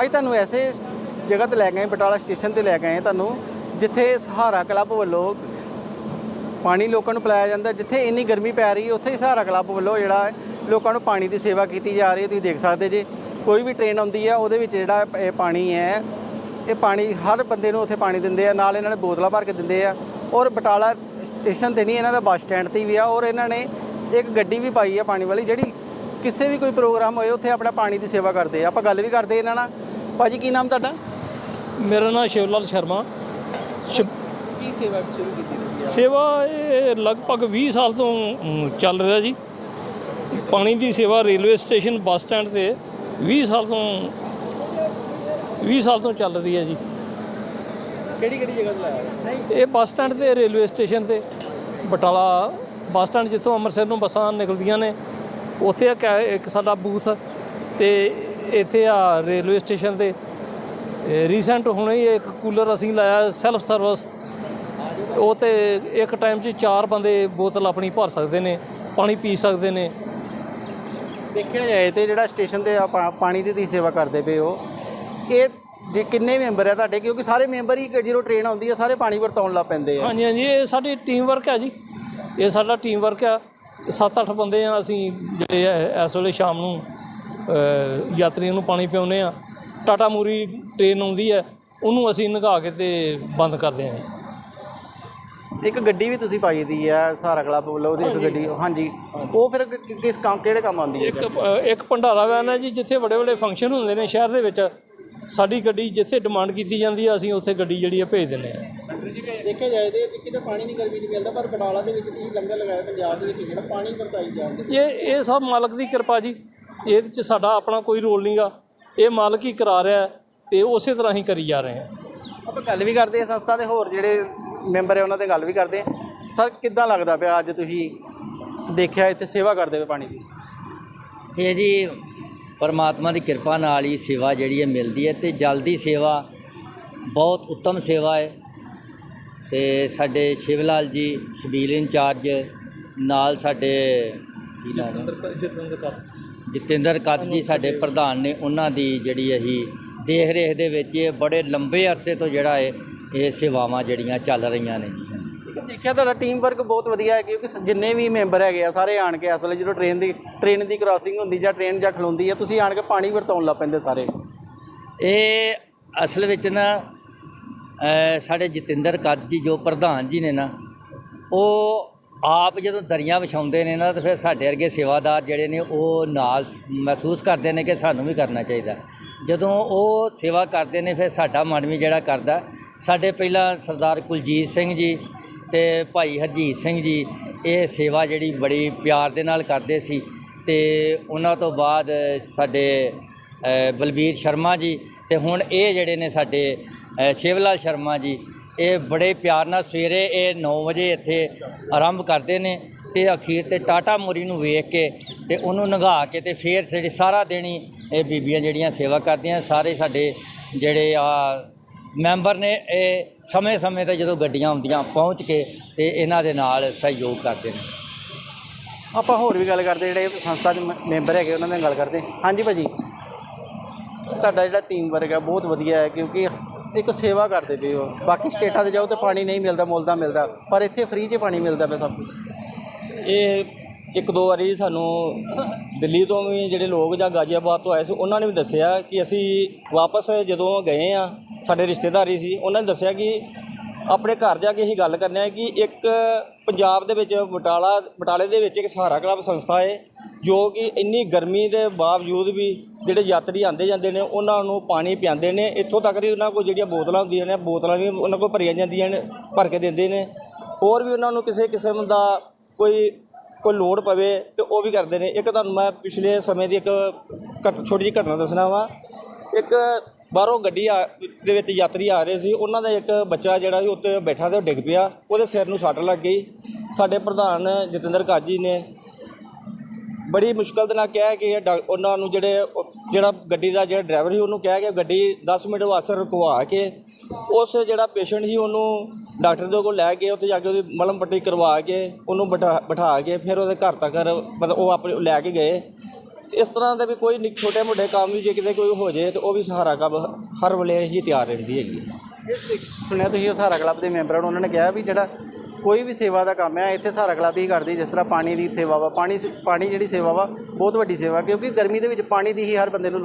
ਅੱਜ ਤੁਹਾਨੂੰ ਐਸੇ ਜਗ੍ਹਾ ਤੇ ਲੈ ਗਏ, ਬਟਾਲਾ ਸਟੇਸ਼ਨ ਤੇ ਲੈ ਗਏ ਹਾਂ ਤੁਹਾਨੂੰ, ਜਿੱਥੇ ਸਹਾਰਾ ਕਲੱਬ ਵੱਲੋਂ ਪਾਣੀ ਲੋਕਾਂ ਨੂੰ ਪਿਲਾਇਆ ਜਾਂਦਾ, ਜਿੱਥੇ ਇੰਨੀ ਗਰਮੀ ਪੈ ਰਹੀ ਹੈ ਉੱਥੇ ਹੀ ਸਹਾਰਾ ਕਲੱਬ ਵੱਲੋਂ ਜਿਹੜਾ ਲੋਕਾਂ ਨੂੰ ਪਾਣੀ ਦੀ ਸੇਵਾ ਕੀਤੀ ਜਾ ਰਹੀ ਹੈ, ਤੁਸੀਂ ਦੇਖ ਸਕਦੇ ਜੇ, ਕੋਈ ਵੀ ਟ੍ਰੇਨ ਆਉਂਦੀ ਹੈ, ਉਹਦੇ ਵਿੱਚ ਜਿਹੜਾ ਇਹ ਪਾਣੀ ਹੈ, ਇਹ ਪਾਣੀ ਹਰ ਬੰਦੇ ਨੂੰ ਉੱਥੇ ਪਾਣੀ ਦਿੰਦੇ ਆ, ਨਾਲ ਇਹਨਾਂ ਨੇ ਬੋਤਲਾਂ ਭਰ ਕੇ ਦਿੰਦੇ ਆ, ਔਰ ਬਟਾਲਾ ਸਟੇਸ਼ਨ ਤੇ ਨਹੀਂ, ਇਹਨਾਂ ਦਾ ਬੱਸ ਸਟੈਂਡ ਤੇ ਵੀ ਆ, ਔਰ ਇਹਨਾਂ ਨੇ ਇੱਕ ਗੱਡੀ ਵੀ ਪਾਈ ਆ ਪਾਣੀ ਵਾਲੀ, ਜਿਹੜੀ ਕਿਸੇ ਵੀ ਕੋਈ ਪ੍ਰੋਗਰਾਮ ਹੋਏ ਉੱਥੇ ਆਪਣਾ ਪਾਣੀ ਦੀ ਸੇਵਾ ਕਰਦੇ ਆ। ਆਪਾਂ ਗੱਲ ਵੀ ਕਰਦੇ ਇਹਨਾਂ ਨਾਲ। ਭਾਜੀ ਕੀ ਨਾਮ ਤੁਹਾਡਾ? ਮੇਰਾ ਨਾਮ ਸ਼ਿਵਲਾਲ ਸ਼ਰਮਾ। ਕੀ ਸੇਵਾ ਸ਼ੁਰੂ ਕੀਤੀ ਸੇਵਾ ਇਹ ਲਗਭਗ 20 ਸਾਲ ਤੋਂ ਚੱਲ ਰਿਹਾ ਜੀ। ਪਾਣੀ ਦੀ ਸੇਵਾ ਰੇਲਵੇ ਸਟੇਸ਼ਨ ਬੱਸ ਸਟੈਂਡ ਤੇ 20 ਸਾਲ ਤੋਂ 20 ਸਾਲ ਤੋਂ ਚੱਲ ਰਹੀ ਹੈ ਜੀ। ਕਿਹੜੀ ਕਿਹੜੀ ਜਗ੍ਹਾ ਤੇ ਲਾਇਆ ਇਹ ਬੱਸ ਸਟੈਂਡ ਤੇ ਰੇਲਵੇ ਸਟੇਸ਼ਨ ਤੇ ਬਟਾਲਾ ਬੱਸ ਸਟੈਂਡ ਜਿੱਥੋਂ ਅੰਮ੍ਰਿਤਸਰ ਨੂੰ ਬੱਸਾਂ ਨਿਕਲਦੀਆਂ ਨੇ। ਉੱਥੇ ਇੱਕ ਹੈ- ਇੱਕ ਸਾਡਾ ਬੂਥ ਤੇ ਇੱਥੇ ਆ ਰੇਲਵੇ ਸਟੇਸ਼ਨ ਤੇ। ਰੀਸੈਂਟ ਹੁਣੇ ਹੀ ਇੱਕ ਕੂਲਰ ਅਸੀਂ ਲਾਇਆ ਸੈਲਫ ਸਰਵਿਸ ਉਹ ਤੇ ਇੱਕ ਟਾਈਮ 'ਚ ਚਾਰ ਬੰਦੇ ਬੋਤਲ ਆਪਣੀ ਭਰ ਸਕਦੇ ਨੇ ਪਾਣੀ ਪੀ ਸਕਦੇ ਨੇ। ਦੇਖਿਆ ਜਾਏ ਤੇ ਜਿਹੜਾ ਸਟੇਸ਼ਨ ਤੇ ਆਪਾਂ ਪਾਣੀ ਦੀ ਤੁਸੀਂ ਸੇਵਾ ਕਰਦੇ ਪਏ ਹੋ ਇਹ ਜੇ ਕਿੰਨੇ ਮੈਂਬਰ ਆ ਤੁਹਾਡੇ? ਕਿਉਂਕਿ ਸਾਰੇ ਮੈਂਬਰ ਹੀ ਜਦੋਂ ਟ੍ਰੇਨ ਆਉਂਦੀ ਹੈ ਸਾਰੇ ਪਾਣੀ ਵਰਤਾਉਣ ਲੱਗ ਪੈਂਦੇ ਆ। ਹਾਂਜੀ ਹਾਂਜੀ ਇਹ ਸਾਡੀ ਟੀਮ ਵਰਕ ਹੈ ਜੀ। ਇਹ ਸਾਡਾ ਟੀਮ ਵਰਕ ਆ। 7-8 ਬੰਦੇ ਆ ਅਸੀਂ ਜਿਹੜੇ ਆ ਇਸ ਵੇਲੇ ਸ਼ਾਮ ਨੂੰ ਯਾਤਰੀਆਂ ਨੂੰ ਪਾਣੀ ਪਿਆਉਂਦੇ ਆ। ਟਾਟਾ ਮੂਰੀ ਟ੍ਰੇਨ ਆਉਂਦੀ ਹੈ ਉਹਨੂੰ ਅਸੀਂ ਨਗਾ ਕੇ ਤੇ ਬੰਦ ਕਰਦੇ ਹਾਂ ਇੱਕ ਗੱਡੀ ਵੀ ਤੁਸੀਂ ਪਾਈ ਦੀ ਆ ਸਹਾਰਾ ਕਲੱਬ ਵੱਲੋਂ ਉਹਦੀ ਇੱਕ ਗੱਡੀ ਹਾਂਜੀ। ਉਹ ਫਿਰ ਕਿਸ ਕੰਮ ਕਿਹੜੇ ਕੰਮ ਆਉਂਦੀ ਹੈ ਇੱਕ ਇੱਕ ਭੰਡਾਰਾ ਵੈਨ ਹੈ ਜੀ ਜਿੱਥੇ ਵੱਡੇ ਵੱਡੇ ਫੰਕਸ਼ਨ ਹੁੰਦੇ ਨੇ ਸ਼ਹਿਰ ਦੇ ਵਿੱਚ। ਸਾਡੀ ਗੱਡੀ ਜਿੱਥੇ ਡਿਮਾਂਡ ਕੀਤੀ ਜਾਂਦੀ ਹੈ ਅਸੀਂ ਉੱਥੇ ਗੱਡੀ ਜਿਹੜੀ ਹੈ ਭੇਜ ਦਿੰਦੇ ਹਾਂ ਦੇਖਿਆ ਜਾਏ ਤੇ ਕਿਤੇ ਪਾਣੀ ਨਹੀਂ ਗਰਮੀ 'ਚ ਮਿਲਦਾ ਪਰ ਬਟਾਲਾ ਦੇ ਵਿੱਚ ਤੁਸੀਂ ਲੰਗਰ ਲਗਾਇਆ ਪੰਜਾਬ ਦੇ ਵਿੱਚ ਜਿਹੜਾ ਪਾਣੀ ਵਰਤਾਈ ਜਾਂਦੇ ਇਹ ਇਹ ਸਭ ਮਾਲਕ ਦੀ ਕਿਰਪਾ ਜੀ। ਇਹਦੇ ਚ ਸਾਡਾ ਆਪਣਾ ਕੋਈ ਰੋਲ ਨਹੀਂਗਾ ਇਹ ਮਾਲਕ ਹੀ ਕਰਾ ਰਿਹਾ ਹੈ ਤੇ ਉਸੇ ਤਰ੍ਹਾਂ ਹੀ ਕਰੀ ਜਾ ਰਹੇ ਹਾਂ। ਆਪਾਂ ਗੱਲ ਵੀ ਕਰਦੇ ਆ ਸੰਸਥਾ ਦੇ ਹੋਰ ਜਿਹੜੇ ਮੈਂਬਰ ਹੈ ਉਹਨਾਂ ਦੇ ਗੱਲ ਵੀ ਕਰਦੇ ਆ ਸਰ ਕਿੱਦਾਂ ਲੱਗਦਾ ਪਿਆ ਅੱਜ ਤੁਸੀਂ ਦੇਖਿਆ ਇੱਥੇ ਸੇਵਾ ਕਰਦੇ ਪਏ ਪਾਣੀ ਦੀ? ਇਹ ਜੀ ਪਰਮਾਤਮਾ ਦੀ ਕਿਰਪਾ ਨਾਲ ਹੀ ਸੇਵਾ ਜਿਹੜੀ ਹੈ ਮਿਲਦੀ ਹੈ ਤੇ ਜਲਦੀ ਸੇਵਾ ਬਹੁਤ ਉੱਤਮ ਸੇਵਾ ਹੈ। ਤੇ ਸਾਡੇ ਸ਼ਿਵਲਾਲ ਜੀ ਸ਼ਬੀਲ ਇੰਚਾਰਜ ਨਾਲ ਸਾਡੇ ਕੀ ਨਾਮ ਜਤਿੰਦਰ ਕੱਤ ਜੀ ਸਾਡੇ ਪ੍ਰਧਾਨ ਨੇ ਉਹਨਾਂ ਦੀ ਜਿਹੜੀ ਅਸੀਂ ਦੇਖ ਰੇਖ ਦੇ ਵਿੱਚ ਇਹ ਬੜੇ ਲੰਬੇ ਅਰਸੇ ਤੋਂ ਜਿਹੜਾ ਹੈ ਇਹ ਸੇਵਾਵਾਂ ਜਿਹੜੀਆਂ ਚੱਲ ਰਹੀਆਂ ਨੇ। ਜੀ ਦੇਖਿਆ ਤੁਹਾਡਾ ਟੀਮ ਵਰਕ ਬਹੁਤ ਵਧੀਆ ਹੈ ਕਿਉਂਕਿ ਸ- ਜਿੰਨੇ ਵੀ ਮੈਂਬਰ ਹੈਗੇ ਆ ਸਾਰੇ ਆਣ ਕੇ ਅਸਲ ਜਦੋਂ ਟ੍ਰੇਨ ਦੀ ਟ੍ਰੇਨ ਦੀ ਕ੍ਰਾਸਿੰਗ ਹੁੰਦੀ ਜਾਂ ਟ੍ਰੇਨ ਜਾਂ ਖਲੋਂਦੀ ਹੈ ਤੁਸੀਂ ਆਣ ਕੇ ਪਾਣੀ ਵਰਤਾਉਣ ਲੱਗ ਪੈਂਦੇ ਸਾਰੇ। ਇਹ ਅਸਲ ਵਿੱਚ ਨਾ ਅ, ਸਾਡੇ ਜਤਿੰਦਰ ਕੱਦ ਜੀ ਜੋ ਪ੍ਰਧਾਨ ਜੀ ਨੇ ਨਾ ਉਹ ਆਪ ਜਦੋਂ ਦਰੀਆਂ ਵਿਛਾਉਂਦੇ ਨੇ ਨਾ ਤਾਂ ਫਿਰ ਸਾਡੇ ਵਰਗੇ ਸੇਵਾਦਾਰ ਜਿਹੜੇ ਨੇ ਉਹ ਨਾਲ ਸ- ਮਹਿਸੂਸ ਕਰਦੇ ਨੇ ਕਿ ਸਾਨੂੰ ਵੀ ਕਰਨਾ ਚਾਹੀਦਾ। ਜਦੋਂ ਉਹ ਸੇਵਾ ਕਰਦੇ ਨੇ ਫਿਰ ਸਾਡਾ ਮਨ ਵੀ ਜਿਹੜਾ ਕਰਦਾ। ਸਾਡੇ ਪਹਿਲਾਂ ਸਰਦਾਰ ਕੁਲਜੀਤ ਸਿੰਘ ਜੀ ਤੇ ਭਾਈ ਹਰਜੀਤ ਸਿੰਘ ਜੀ, ਇਹ ਸੇਵਾ ਜਿਹੜੀ ਬੜੀ ਪਿਆਰ ਦੇ ਨਾਲ ਕਰਦੇ ਸੀ ਤੇ ਉਹਨਾਂ ਤੋਂ ਬਾਅਦ ਸਾਡੇ ਬਲਬੀਰ ਸ਼ਰਮਾ ਜੀ ਤੇ ਹੁਣ ਇਹ ਜਿਹੜੇ ਨੇ ਸਾਡੇ ਸ਼ਿਵਲਾਲ ਸ਼ਰਮਾ ਜੀ, ਇਹ ਬੜੇ ਪਿਆਰ ਨਾਲ ਸਵੇਰੇ ਇਹ 9 ਵਜੇ ਇੱਥੇ ਆਰੰਭ ਕਰਦੇ ਨੇ ਤੇ ਅਖੀਰ ਤੇ ਟਾਟਾ ਮੋਰੀ ਨੂੰ ਵੇਖ ਕੇ ਤੇ ਉਹਨੂੰ ਨਗਾ ਕੇ ਤੇ ਫਿਰ ਜਿਹੜੀ ਸਾਰਾ ਦਿਨ ਹੀ ਇਹ ਬੀਬੀਆਂ ਜਿਹੜੀਆਂ ਸੇਵਾ ਕਰਦੀਆਂ, ਸਾਰੇ ਸਾਡੇ ਜਿਹੜੇ ਆ ਮੈਂਬਰ ਨੇ ਇਹ ਸਮੇਂ-ਸਮੇਂ ਤੇ ਜਦੋਂ ਗੱਡੀਆਂ ਆਉਂਦੀਆਂ ਪਹੁੰਚ ਕੇ ਤੇ ਇਹਨਾਂ ਦੇ ਨਾਲ ਸਹਿਯੋਗ ਕਰਦੇ ਨੇ। ਆਪਾਂ ਹੋਰ ਵੀ ਗੱਲ ਕਰਦੇ ਜਿਹੜੇ ਸੰਸਥਾ ਦੇ ਮ- ਮੈਂਬਰ ਹੈਗੇ ਉਹਨਾਂ ਨਾਲ ਗੱਲ ਕਰਦੇ। ਹਾਂਜੀ ਭਾਜੀ। ਤੁਹਾਡਾ ਜਿਹੜਾ ਟੀਮ ਵਰਕ ਹੈ ਬਹੁਤ ਵਧੀਆ ਹੈ ਕਿਉਂਕਿ ਇੱਕ ਸੇਵਾ ਕਰਦੇ ਪਏ ਹੋ। ਬਾਕੀ ਸਟੇਟਾਂ ਤੇ ਜਾਓ ਤੇ ਪਾਣੀ ਨਹੀਂ ਮਿਲਦਾ ਮੁੱਲ ਦਾ ਮਿਲਦਾ ਪਰ ਇੱਥੇ ਫ੍ਰੀ 'ਚ ਪਾਣੀ ਮਿਲਦਾ ਪਿਆ ਸਭ ਕੁਛ। ਇਹ ਇੱਕ ਦੋ ਵਾਰੀ ਸਾਨੂੰ ਦਿੱਲੀ ਤੋਂ ਵੀ ਜਿਹੜੇ ਲੋਕ ਜਾਂ ਗਾਜ਼ੀਆਬਾਦ ਤੋਂ ਆਏ ਸੀ, ਉਹਨਾਂ ਨੇ ਵੀ ਦੱਸਿਆ ਕਿ ਅਸੀਂ ਵਾਪਸ ਜਦੋਂ ਗਏ ਆ ਸਾਡੇ ਰਿਸ਼ਤੇਦਾਰੀ ਸੀ, ਉਹਨਾਂ ਨੇ ਦੱਸਿਆ ਕਿ ਆਪਣੇ ਘਰ ਜਾ ਕੇ ਅਸੀਂ ਗੱਲ ਕਰਨੇ ਆ ਕਿ ਇੱਕ ਪੰਜਾਬ ਦੇ ਵਿੱਚ ਬਟਾਲਾ, ਬਟਾਲੇ ਦੇ ਵਿੱਚ ਇੱਕ ਸਹਾਰਾ ਕਲੱਬ ਸੰਸਥਾ ਹੈ, ਜੋ ਕਿ ਇੰਨੀ ਗਰਮੀ ਦੇ ਬਾਵਜੂਦ ਵੀ ਜਿਹੜੇ ਯਾਤਰੀ ਆਉਂਦੇ ਜਾਂਦੇ ਨੇ, ਉਹਨਾਂ ਨੂੰ ਪਾਣੀ ਪਿਆਉਂਦੇ ਨੇ, ਇੱਥੋਂ ਤੱਕ ਵੀ ਉਹਨਾਂ ਕੋਲ ਜਿਹੜੀਆਂ ਬੋਤਲਾਂ ਹੁੰਦੀਆਂ ਨੇ, ਬੋਤਲਾਂ ਵੀ ਉਹਨਾਂ ਕੋਲ ਭਰੀਆਂ ਜਾਂਦੀਆਂ ਨੇ, ਭਰ ਕੇ ਦਿੰਦੇ ਨੇ, ਹੋਰ ਵੀ ਉਹਨਾਂ ਨੂੰ ਕਿਸੇ ਕਿਸਮ ਦਾ ਕੋਈ ਕੋਈ ਲੋੜ ਪਵੇ ਤੇ ਉਹ ਵੀ ਕਰਦੇ ਨੇ। ਇੱਕ ਤੁਹਾਨੂੰ ਮੈਂ ਪਿਛਲੇ ਸਮੇਂ ਦੀ ਇੱਕ ਘਟ ਛੋਟੀ ਜਿਹੀ ਘਟਨਾ ਦੱਸਣਾ ਵਾ। ਇੱਕ ਬਾਹਰੋਂ ਗੱਡੀ ਆ ਦੇ ਵਿੱਚ ਯਾਤਰੀ ਆ ਰਹੇ ਸੀ। ਉਹਨਾਂ ਦਾ ਇੱਕ ਬੱਚਾ ਜਿਹੜਾ ਸੀ ਉੱਤੇ ਬੈਠਾ ਤੇ ਉਹ ਡਿੱਗ ਪਿਆ। ਉਹਦੇ ਸਿਰ ਨੂੰ ਸੱਟ ਲੱਗ ਗਈ। ਸਾਡੇ ਪ੍ਰਧਾਨ ਜਤਿੰਦਰ ਕਾਜੀ ਨੇ ਬੜੀ ਮੁਸ਼ਕਲ ਦੇ ਨਾਲ ਕਿਹਾ ਕਿ ਇਹ ਡਾ- ਉਹਨਾਂ ਨੂੰ ਜਿਹੜੇ ਉਹ- ਜਿਹੜਾ ਗੱਡੀ ਦਾ ਜਿਹੜਾ ਡਰਾਈਵਰ ਸੀ, ਉਹਨੂੰ ਕਿਹਾ ਕਿ ਗੱਡੀ 10 ਮਿੰਟ ਵਾਸਤੇ ਰੁਕਵਾ ਕੇ ਉਸ ਜਿਹੜਾ ਪੇਸ਼ੈਂਟ ਸੀ, ਉਹਨੂੰ ਡਾਕਟਰ ਦੇ ਕੋਲ ਲੈ ਕੇ ਉੱਥੇ ਜਾ ਕੇ ਉਹਦੀ ਮਲਮ ਪੱਟੀ ਕਰਵਾ ਕੇ, ਉਹਨੂੰ ਬਿਠਾ ਬਿਠਾ ਕੇ, ਫਿਰ ਉਹਦੇ ਘਰ ਤੱਕ ਮਤਲਬ ਉਹ ਆਪਣੇ ਲੈ ਕੇ ਗਏ। ਇਸ ਤਰ੍ਹਾਂ ਦੇ ਵੀ ਕੋਈ ਨਿੱਕ, ਛੋਟੇ ਮੋਟੇ ਕੰਮ ਵੀ ਜੇ ਕਿਤੇ ਕੋਈ ਹੋ ਜੇ, ਤੇ ਉਹ ਵੀ ਸਹਾਰਾ ਕਲੱਬ ਹਰ ਵੇਲੇ ਹੀ ਤਿਆਰ ਰਹਿੰਦੀ ਹੈਗੀ ਹੈ। ਸੁਣਿਆ ਤੁਸੀਂ ਉਹ ਸਹਾਰਾ ਕਲੱਬ ਦੇ ਮੈਂਬਰਾਂ ਨੂੰ ਉਹਨਾਂ ਨੇ ਕਿਹਾ ਵੀ ਜਿਹੜਾ ਕੋਈ ਵੀ ਸੇਵਾ ਦਾ ਕੰਮ ਹੈ, ਇੱਥੇ ਸਹਾਰਾ ਕਲੱਬ ਹੀ ਕਰਦੀ, ਜਿਸ ਤਰ੍ਹਾਂ ਪਾਣੀ ਦੀ ਸੇਵਾ ਵਾ, ਪਾਣੀ ਪਾਣੀ ਜਿਹੜੀ ਸੇਵਾ ਵਾ, ਬਹੁਤ ਵੱਡੀ ਸੇਵਾ, ਕਿਉਂਕਿ ਗਰਮੀ ਦੇ ਵਿੱਚ ਪਾਣੀ ਦੀ ਹੀ ਹਰ ਬੰਦੇ ਨੂੰ